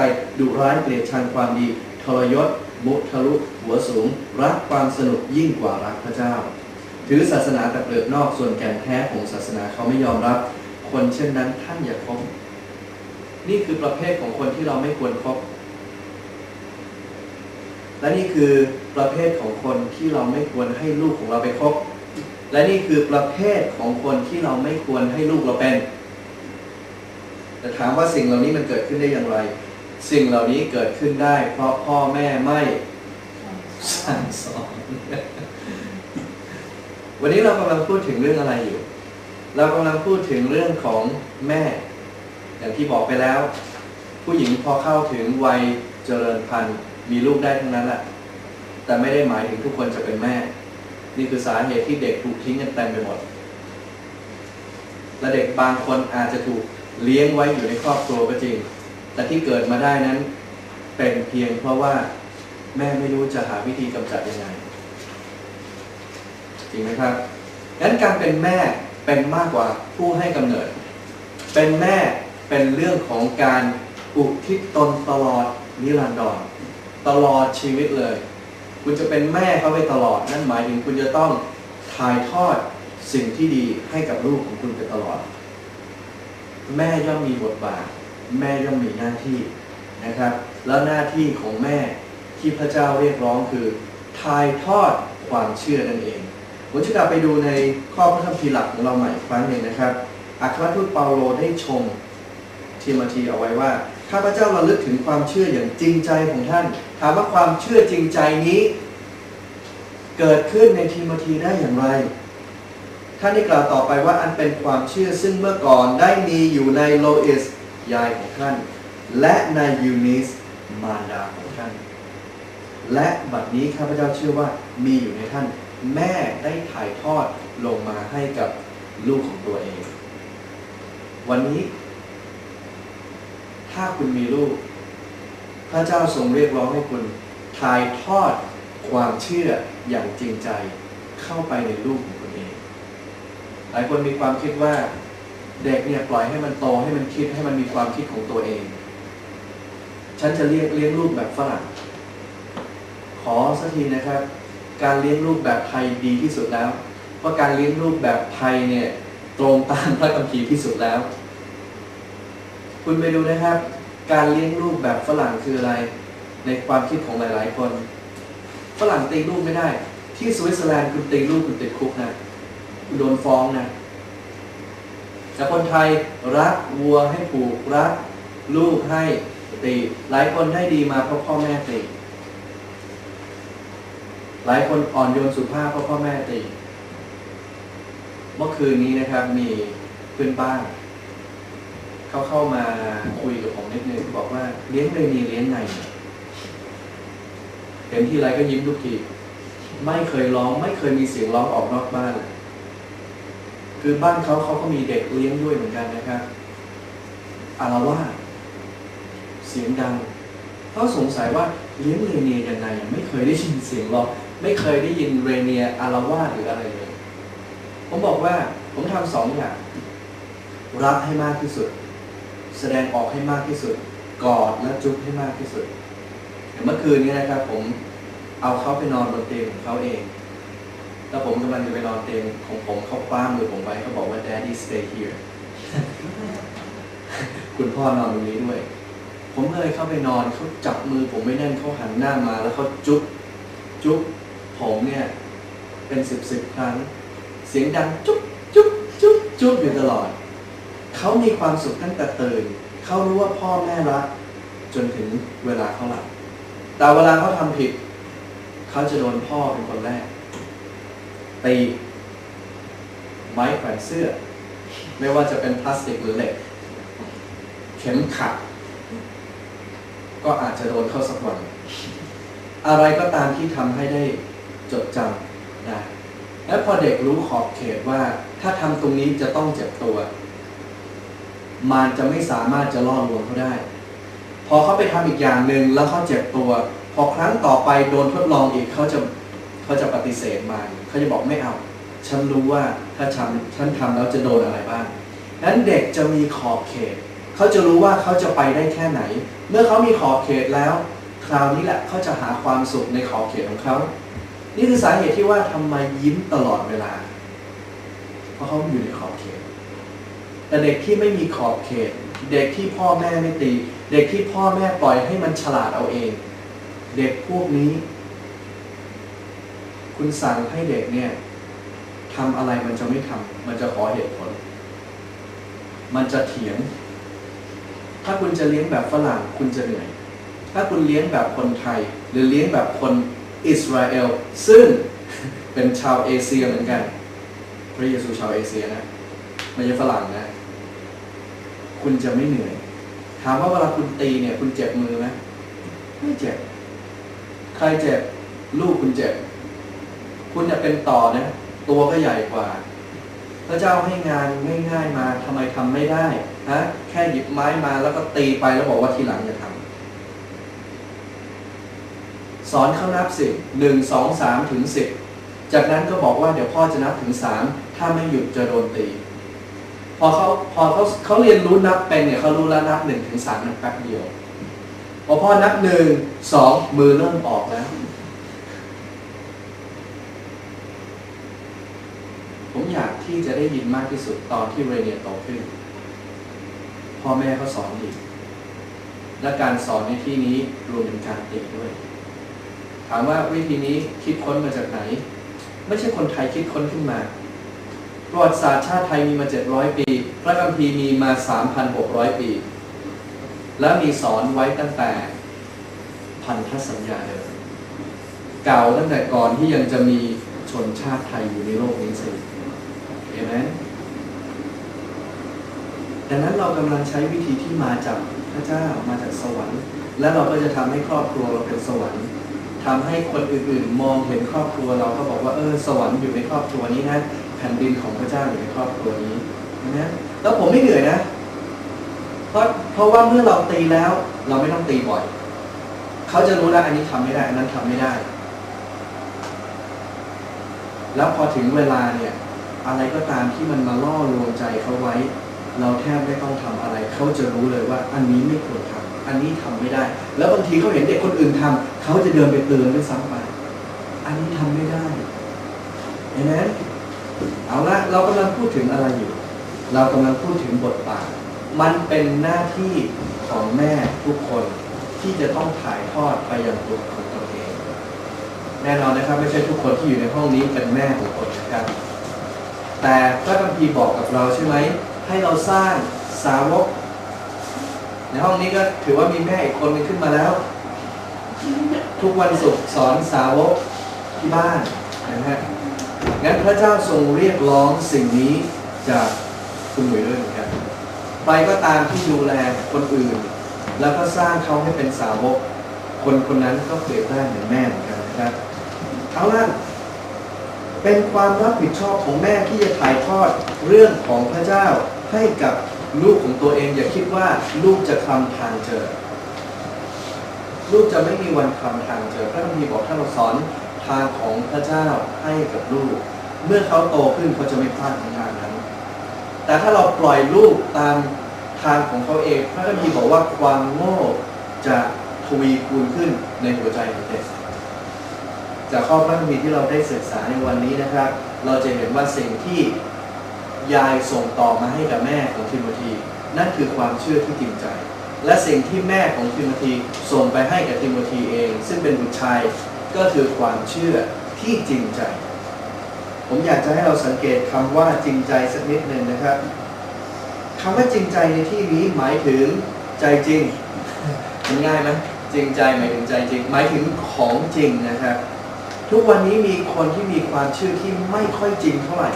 ใจดุร้ายเกลียดชังความดี ทรยศมุทะลุหัวสูง รักความสนุกยิ่งกว่ารักพระเจ้า ถือศาสนาแต่เปลือกนอกส่วนแก่นแท้ของศาสนาเขาไม่ยอมรับ คนเช่นนั้นท่านอย่าคบนี่คือประเภทของคนที่เราไม่ควรครบและนี่คือประเภทของคนที่เราไม่ควรให้ลูกของเราไปคบ และนี่คือประเภทของคนที่เราไม่ควรให้ลูกเราเป็น แต่ถามว่าสิ่งเหล่านี้มันเกิดขึ้นได้อย่างไร สิ่งเหล่านี้เกิดขึ้นได้ เพราะพ่อแม่ไม่สั่งสอน วันนี้เรากำลังพูดถึงเรื่องอะไรอยู่ เรากำลังพูดถึงเรื่องของแม่ อย่างที่บอกไปแล้ว ผู้หญิงพอเข้าถึงวัยเจริญพันธุ์มีลูกได้ทั้งนั้นแหละแต่ไม่ได้หมายถึงทุกคนจะเป็นแม่ นี่คือสาเหตุที่เด็กถูกทิ้งกันเต็มไปหมด และเด็กบางคนอาจจะถูกเลี้ยงไว้อยู่ในครอบครัวก็จริง แต่ที่เกิดมาได้นั้น เป็นเพียงเพราะว่าแม่ไม่รู้จะหาวิธีกำจัดยังไงจริงไหมครับงั้นการเป็นแม่เป็นมากกว่าผู้ให้กำเนิด เป็นแม่เป็นเรื่องของการอุทิศตนตลอดนิรันดรตลอดชีวิตเลย คุณจะเป็นแม่เขาไปตลอด นั่นหมายถึงคุณจะต้องถ่ายทอดสิ่งที่ดีให้กับลูกของคุณไปตลอด แม่ย่อมมีบทบาท แม่ย่อมมีหน้าที่นะครับ แล้วหน้าที่ของแม่ที่พระเจ้าเรียกร้องคือถ่ายทอดความเชื่อนั่นเองผมจะกลับไปดูในข้อพระคัมภีร์หลักของเราใหม่อีกครั้งหนึ่งนะครับอัครทูตเปาโลได้ชมทิโมธีเอาไว้ว่าข้าพเจ้าระลึกถึงความเชื่ออย่างจริงใจของท่าน ถามว่าความเชื่อจริงใจนี้ เกิดขึ้นในทิโมธีได้อย่างไร ท่านได้กล่าวต่อไปว่าอันเป็นความเชื่อซึ่งเมื่อก่อนได้มีอยู่ในโลอิส ยายของท่าน และในยูนิสมารดาของท่าน และบัดนี้ข้าพเจ้าเชื่อว่ามีอยู่ในท่าน แม่ได้ถ่ายทอดลงมาให้กับลูกของตัวเอง วันนี้ ถ้าคุณมีลูก พระเจ้าทรงเรียกร้องให้คุณถ่ายทอดความเชื่ออย่างจริงใจเข้าไปในลูกของคุณเอง หลายคนมีความคิดว่า เด็กเนี่ยปล่อยให้มันโตให้มันคิดให้มันมีความคิดของตัวเอง ฉันจะเรียกเลี้ยงลูกแบบฝรั่ง ขอสักทีนะครับ การเลี้ยงลูกแบบไทยดีที่สุดแล้ว เพราะการเลี้ยงลูกแบบไทยเนี่ยตรงตามพระคัมภีร์ที่สุดแล้ว คุณไปดูนะครับ การเลี้ยงลูกแบบฝรั่งคืออะไร ในความคิดของหลาย ๆ คน ฝรั่งตีลูกไม่ได้ ที่สวิตเซอร์แลนด์คุณตีลูกคุณติดคุกนะคุณโดนฟ้องนะ แต่คนไทยรักวัวให้ผูกรักลูกให้ตีหลายคนได้ดีมาเพราะพ่อแม่ตีหลายคนอ่อนโยนสุภาพเพราะพ่อแม่ตีเมื่อคืนนี้นะครับมีเพื่อนบ้านเขาเข้ามาคุยกับผมนิดนึงบอกว่าเลี้ยงเลยนีเลี้ยงไงเห็นที่ไรก็ยิ้มทุกทีไม่เคยร้อง ไม่เคยมีเสียงร้องออกนอกบ้านเลย คือบ้านเขาเขาก็มีเด็กเลี้ยงด้วยเหมือนกันนะครับอารวาสเสียงดังเขาสงสัยว่าเลี้ยงเรเนียยังไงไม่เคยได้ยินเสียงหรองไม่เคยได้ยินเรเนียอารวาสหรืออะไรเลย ผมบอกว่าผมทำสองอย่างรักให้มากที่สุด แสดงออกให้มากที่สุด กอดและจุ๊บให้มากที่สุดเมื่อคืนนี้นะครับผมเอาเขาไปนอนบนเตียงของเขาเอง แล้วผมกำลังจะไปนอนเตียงของผมเขาคว้ามือผมไว้เขาบอกว่า daddy stay here คุณพ่อนอนตรงนี้ด้วย ผมเลยเข้าไปนอนเขาจับมือผมไม่แน่นเขาหันหน้ามา แล้วเขาจุ๊บจุ๊บผมเนี่ย เป็นสิบสิบครั้ง เสียงดังจุ๊บจุ๊บจุ๊บจุ๊บอยู่ตลอด เขามีความสุขตั้งแต่ตื่น เขารู้ว่าพ่อแม่รัก จนถึงเวลาเขาหลับแต่เวลาเขาทำผิด เขาจะโดนพ่อเป็นคนแรก ตีไม้แขวนเสื้อ ไม่ว่าจะเป็นพลาสติกหรือเหล็ก เข็มขัด ก็อาจจะโดนเข้าสักวัน อะไรก็ตามที่ทำให้ได้จดจำได้และพอเด็กรู้ขอบเขตว่าถ้าทำตรงนี้จะต้องเจ็บตัวมารจะไม่สามารถจะล่อลวงเขาได้ พอเขาไปทำอีกอย่างหนึ่งแล้วเขาเจ็บตัว พอครั้งต่อไปโดนทดลองอีกเขาจะ เขาจะปฏิเสธมาเขาจะบอกไม่เอา ฉันรู้ว่าถ้าฉันฉันทำแล้วจะโดนอะไรบ้างนั้นเด็กจะมีขอบเขต เขาจะรู้ว่าเขาจะไปได้แค่ไหน เมื่อเขามีขอบเขตแล้ว คราวนี้แหละเขาจะหาความสุขในขอบเขตของเขา นี่คือสาเหตุที่ว่าทำไมยิ้มตลอดเวลา เพราะเขาอยู่ในขอบเขต แต่เด็กที่ไม่มีขอบเขต เด็กที่พ่อแม่ไม่ตี เด็กที่พ่อแม่ปล่อยให้มันฉลาดเอาเอง เด็กพวกนี้ คุณสั่งให้เด็กเนี่ยทำอะไรมันจะไม่ทำมันจะขอเหตุผล มันจะเถียง ถ้าคุณจะเลี้ยงแบบฝรั่งคุณจะเหนื่อย ถ้าคุณเลี้ยงแบบคนไทย หรือเลี้ยงแบบคนอิสราเอล ซึ่งเป็นชาวเอเชียเหมือนกัน พระเยซูชาวเอเชียนะไม่ใช่ฝรั่งนะ คุณจะไม่เหนื่อย ถามว่าเวลาคุณตีเนี่ย คุณเจ็บมือไหมไม่เจ็บ ใครเจ็บ ลูกคุณเจ็บ คุณจะเป็นต่อนะ ตัวก็ใหญ่กว่า พระเจ้าให้งานง่ายๆมาทำไมทำไม่ได้ฮะแค่หยิบไม้มาแล้วก็ตีไปแล้วบอกว่าทีหลังจะทำสอนเขานับสิหนึ่งสองสามถึงสิบจากนั้นก็บอกว่าเดี๋ยวพ่อจะนับถึงสามถ้าไม่หยุดจะโดนตี พอเขาพอเขาเขาเรียนรู้นับเป็นเนี่ยเขารู้แล้วนับหนึ่งถึงสามนับแป๊บเดียวพอพ่อนับหนึ่งสองมือเริ่มออกแล้ว ผมอยาก ที่จะได้ยินมากที่สุดตอนที่เรเนียโตขึ้น พ่อแม่เขาสอนดีก และการสอนในที่นี้รวมถึงการติด้วย ถามว่าวิธีนี้คิดค้นมาจากไหน ไม่ใช่คนไทยคิดค้นขึ้นมาประวัติศาสตร์ชาติไทยมีมา 700 ปี พระคัมภีร์มีมา 3,600 ปี และมีสอนไว้ตั้งแต่พันธสัญญาเดิมเก่าตั้งแต่ก่อนที่ยังจะมีชนชาติไทยอยู่ในโลกนี้สิ เห็นไหมดังนั้นเรากำลังใช้วิธีที่มาจากพระเจ้ามาจากสวรรค์ และเราก็จะทำให้ครอบครัวเราเป็นสวรรค์ทำให้คนอื่นๆ มองเห็นครอบครัวเราก็บอกว่าเออสวรรค์อยู่ในครอบครัวนี้นะแผ่นดินของพระเจ้าอยู่ในครอบครัวนี้เห็นไหมแล้วผมไม่เหนื่อยนะ เพราะเพราะว่าเมื่อเราตีแล้ว เราไม่ต้องตีบ่อย เขาจะรู้แล้วอันนี้ทำไม่ได้ อันนั้นทำไม่ได้ แล้วพอถึงเวลาเนี่ย อะไรก็ตามที่มันมาล่อลวงใจเขาไว้ เราแทบไม่ต้องทำอะไร เขาจะรู้เลยว่าอันนี้ไม่ควรทำอันนี้ทำไม่ได้ แล้วบางทีเขาเห็นเด็กคนอื่นทำเขาจะเดินไปเตือนด้วยซ้ำไป อันนี้ทำไม่ได้เห็นไหมเอาละเรากำลังพูดถึงอะไรอยู่ เรากำลังพูดถึงบทบาทมันเป็นหน้าที่ของแม่ทุกคนที่จะต้องถ่ายทอดไปยังบุตรของตัวเอง แน่นอนนะครับ ไม่ใช่ทุกคนที่อยู่ในห้องนี้เป็นแม่ของคนนะครับ แต่พระคัมภีร์บอกกับเราใช่ไหม ให้เราสร้างสาวก ในห้องนี้ก็ถือว่ามีแม่อีกคนนึงขึ้นมาแล้ว ทุกวันศุกร์สอนสาวกที่บ้านนะฮะงั้นพระเจ้าทรงเรียกร้องสิ่งนี้จากคุณหนุ่ยด้วยเหมือนกันใครก็ตามที่ดูแลคนอื่น แล้วก็สร้างเขาให้เป็นสาวก คนคนนั้นก็เปรียบได้เหมือนแม่เหมือนกันนะครับเอาล่ะ เป็นความรับผิดชอบของแม่ที่จะถ่ายทอดเรื่องของพระเจ้าให้กับลูกของตัวเอง อย่าคิดว่าลูกจะคลำทางเจอ ลูกจะไม่มีวันคลำทางเจอ พระคัมภีร์บอกถ้าเราสอนทางของพระเจ้าให้กับลูก เมื่อเขาโตขึ้นเขาจะไม่พลาดในทางนั้น แต่ถ้าเราปล่อยลูกตามทางของเขาเอง พระคัมภีร์บอกว่าความโง่จะทวีคูณขึ้นในหัวใจของเด็ก จากข้อพระคัมภีร์ที่เราได้ศึกษาในวันนี้นะครับ เราจะเห็นว่าสิ่งที่ยายส่งต่อมาให้กับแม่ของทิโมธีนั่นคือความเชื่อที่จริงใจ และสิ่งที่แม่ของทิโมธีส่งไปให้กับทิโมธีเอง ซึ่งเป็นบุตรชายก็คือความเชื่อที่จริงใจ ผมอยากจะให้เราสังเกตคำว่าจริงใจสักนิดหนึ่งนะครับคำว่าจริงใจในที่นี้หมายถึงใจจริงมันง่ายไหมจริงใจหมายถึงใจจริง หมายถึงของจริงนะครับ ทุกวันนี้มีคนที่มีความเชื่อที่ไม่ค่อยจริงเท่าไหร่